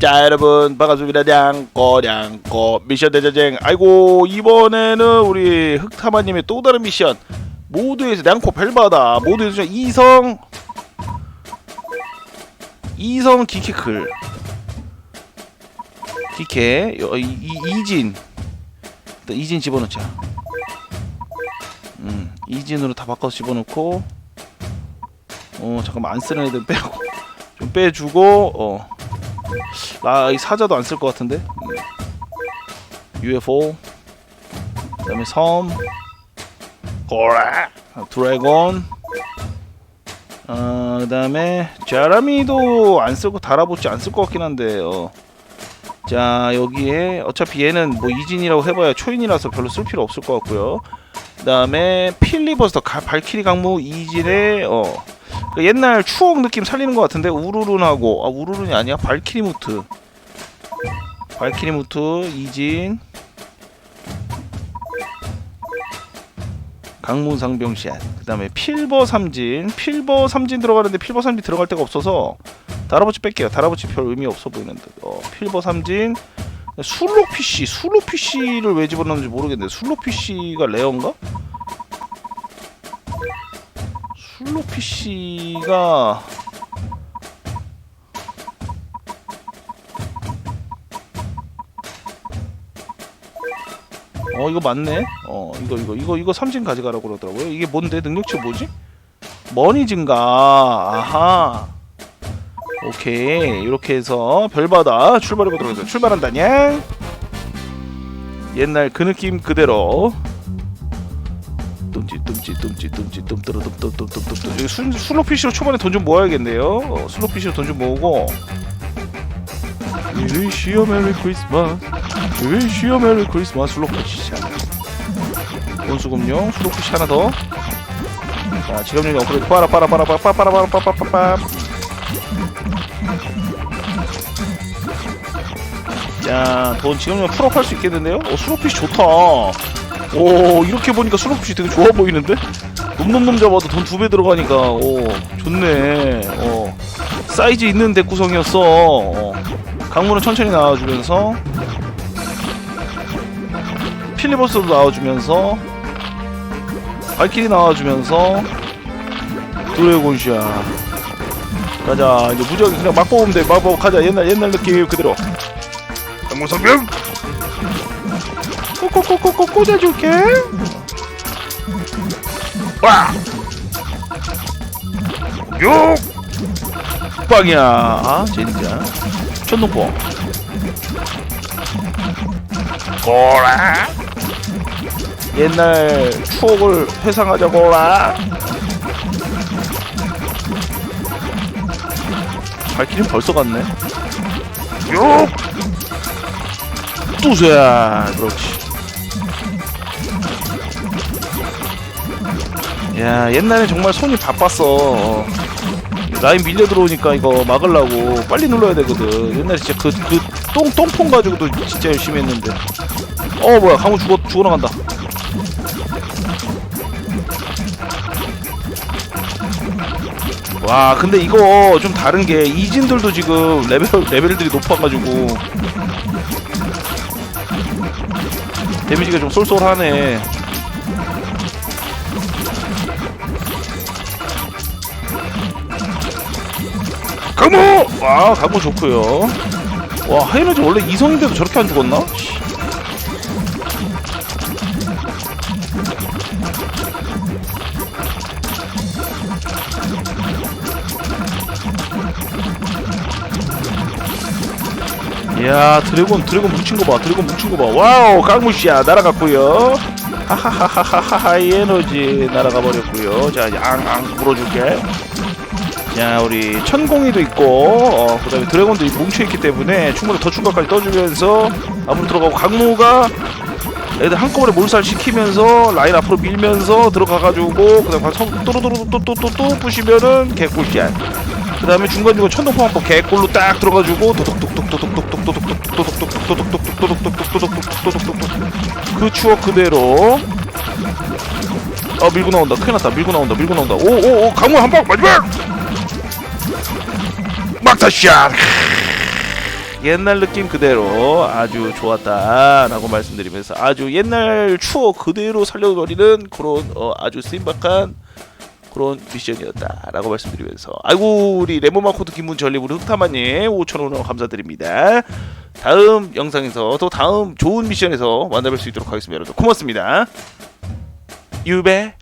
자 여러분 반갑습니다. 냥꼬 냥꼬 미션 대전쟁. 아이고 이번에는 우리 흑타마님의 또 다른 미션. 모두에서 냥코 벨바다. 모두에서 이성 이성 기케클. 기케 여- 이, 이, 이진. 일단 이진 집어넣자. 음 이진으로 다 바꿔서 집어넣고 어 잠깐만 안 쓰는 애들 빼고. 좀 빼주고 어 아, 이 사자도 안 쓸 것 같은데. 음. UFO. 그다음에 섬. 고라. 아, 드래곤. 어, 그다음에 제라미도 안 쓰고 다라보치 안쓸 것 같긴 한데. 어. 자, 여기에 어차피 얘는 뭐 이진이라고 해봐야 초인이라서 별로 쓸 필요 없을 것 같고요. 그다음에 필리버스터 가- 발키리 강무 이진의 어. 그 옛날 추억 느낌 살리는 것 같은데? 우르른하고. 아 우르른이 아니야? 발키리무트. 발키리무트 이진. 강문상병샷 그 다음에 필버 삼진. 필버 삼진 들어가는데 필버 삼진 들어갈 데가 없어서 다라버치 뺄게요. 다라버치 별 의미 없어 보이는데 어, 필버 삼진. 술로피쉬. 술로피쉬를 왜 집어넣는지 모르겠는데 술로피쉬가 레어인가? 술로피쉬가 어 이거 맞네. 어 이거 이거 이거 이거 삼진 가져가라고 그러더라고요. 이게 뭔데? 능력치 뭐지? 머니 증가. 아하. 오케이. 이렇게 해서 별바다 출발해 보도록 하겠습니다. 출발한다냥 옛날 그 느낌 그대로 뚱찌 뚱찌 뚱찌 뚱뜨르 뚱뚱뚱뚱뚱 여기 술 슬로피시로 초반에 돈 좀 모아야겠네요. 어, 슬로피시로 돈 좀 모으고. 위시어 메리 크리스마스 위시어 메리 크리스마스 슬로피시 원수금용 슬로피시 하나 더. 자, 지갑용이 업그레이드 빠라 빠라 빠라 빠라 빠라 빠라 빠라 빠라 빠라 자, 돈 지금은 풀업 할 수 있겠는데요? 어, 슬로피시 좋다. 오, 이렇게 보니까 슬로피시 되게 좋아 보이는데? 놈놈놈 잡아도 돈 두 배 들어가니까, 오, 좋네. 어, 사이즈 있는 덱 구성이었어. 어, 강물은 천천히 나와주면서, 필리버스도 나와주면서, 발키리 나와주면서, 드래곤샷. 가자, 이제 무적이 그냥 막 뽑으면 돼. 막 뽑, 가자. 옛날, 옛날 느낌 그대로. 강물성병! 꼬꼬꼬꼬꼬 꽂아줄게. 와. 육. 빵이야. 아, 젠장. 천둥포. 고라. 옛날 추억을 회상하자 고라. 발키리 벌써 갔네. 육. 뚜세. 그렇지. 야 옛날에 정말 손이 바빴어. 어. 라인 밀려 들어오니까 이거 막으려고 빨리 눌러야 되거든. 옛날에 진짜 그 그 똥 똥폰 가지고도 진짜 열심히 했는데. 어 뭐야 강우 죽어 죽어나간다. 와 근데 이거 좀 다른 게 이진들도 지금 레벨 레벨들이 높아가지고 데미지가 좀 쏠쏠하네 강모! 아 강모 좋고요 와 하이너즈 원래 이성인데도 저렇게 안 죽었나? 씨. 이야 드래곤 드래곤 뭉친 거봐 드래곤 뭉친 거봐 와우 강무씨야 날아갔고요 하하하하하하 이 에너지 날아가 버렸고요 자 이제 앙앙 물어줄게 야 우리 천공이도 있고 어, 그다음에 드래곤도 뭉쳐있기 때문에 충분히 더 충격까지 떠주면서 앞으로 들어가고 강무가 애들 한꺼번에 몰살 시키면서 라인 앞으로 밀면서 들어가가지고 그다음 또또또또또또 부시면은 개꿀샷 그다음에 중간중간 천둥포함법 개꿀로 딱 들어가지고 도둑도둑도둑도둑도둑도둑도둑도둑도둑도둑도둑도둑도둑도둑도둑도둑도둑도둑그 추억 그대로 아 밀고 나온다 큰일 났다 밀고 나온다. 밀고 나온다. 오오오 강호 한방 마지막! 막타샷. 옛날 느낌 그대로 아주 좋았다라고 말씀드리면서 아주 옛날 추억 그대로 살려버리는 그런 어, 아주 신박한 그런 미션이었다라고 말씀드리면서 아이고 우리 레몬마 코드 김문철님 우리 흑타마님 5천원 감사드립니다. 다음 영상에서 또 다음 좋은 미션에서 만나뵐 수 있도록 하겠습니다 여러분 고맙습니다. 유배